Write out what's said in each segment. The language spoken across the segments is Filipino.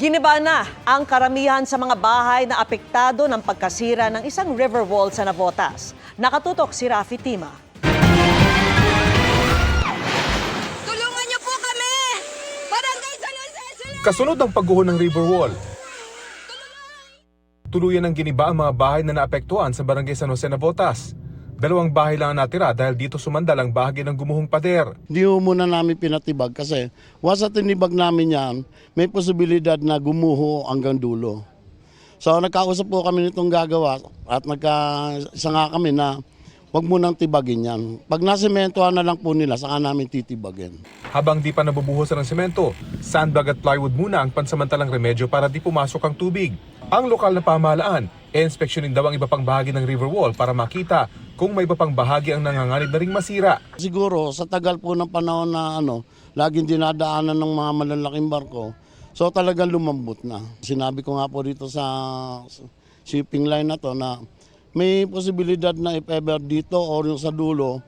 Giniba na ang karamihan sa mga bahay na apektado ng pagkasira ng isang river wall sa Navotas. Nakatutok si Rafi Tima. Tulungan niyo po kami! Barangay San Jose! Kasunod ng pagguho ng river wall, tuluyan ng giniba ang mga bahay na naapektuhan sa barangay San Jose Navotas. Dalawang bahay lang ang natira dahil dito sumandal ang bahagi ng gumuhong pader. Hindi ho muna namin pinatibag kasi na tinibag namin yan, may posibilidad na gumuho hanggang dulo. So nagkausap po kami nitong gagawa at nagkaisa nga kami na wag mo nang tibagin yan. Pag nasimentohan na lang po nila, saka namin titibagin. Habang di pa nabubuhusan ng semento, sandbag at plywood muna ang pansamantalang remedyo para di pumasok ang tubig. Ang lokal na pamahalaan, e-inspeksyonin daw ang iba pang bahagi ng river wall para makita kung may iba pang bahagi ang nanganganib na ring masira. Siguro sa tagal po ng panahon na ano, laging dinadaanan ng mga malalaking barko, so talagang lumambot na. Sinabi ko nga po dito sa shipping line na to na may posibilidad na if ever dito o yung sa dulo,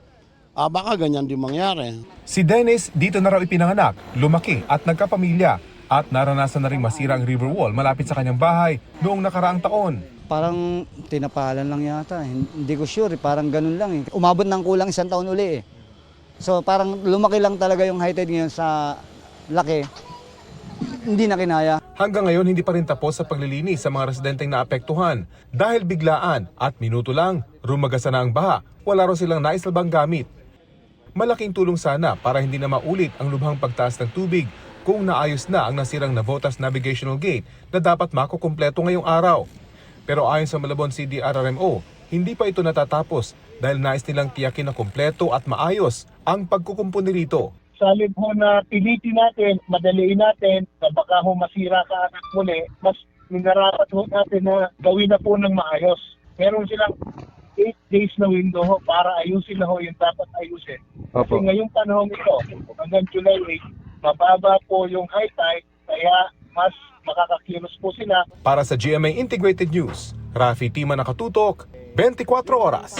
ah, baka ganyan din mangyari. Si Dennis dito na raw ipinanganak, lumaki at nagkapamilya at naranasan na ring masira ang river wall malapit sa kanyang bahay noong nakaraang taon. Parang tinapalan lang yata. Hindi ko sure. eh. Parang ganun lang eh. Umabot ng kulang isang taon uli eh. So parang lumaki lang talaga yung high tide ngayon sa laki. Hindi na kinaya. Hanggang ngayon hindi pa rin tapos sa paglilinis sa mga residenteng naapektuhan dahil biglaan at minuto lang rumagasa na ang baha. Wala raw silang naisalbang gamit. Malaking tulong sana para hindi na maulit ang lubhang pagtaas ng tubig kung naayos na ang nasirang Navotas Navigational Gate na dapat makukumpleto ngayong araw. Pero ayon sa Malabon CDRRMO, hindi pa ito natatapos dahil nais nilang tiyakin na kumpleto at maayos ang pagkukumpuni rito. salib ho na pilitin natin, madaliin natin, na baka ho masira ka anak muli, mas minarapat ho natin na gawin na po ng maayos. Meron silang 8 days na window ho para ayusin na ho yung dapat ayusin. Kasi ngayong panahon ito, hanggang July 8, mababa po yung high tide, kaya mas makakakilos po sila Para sa GMA Integrated News, Rafi Tima nakatutok, 24 oras.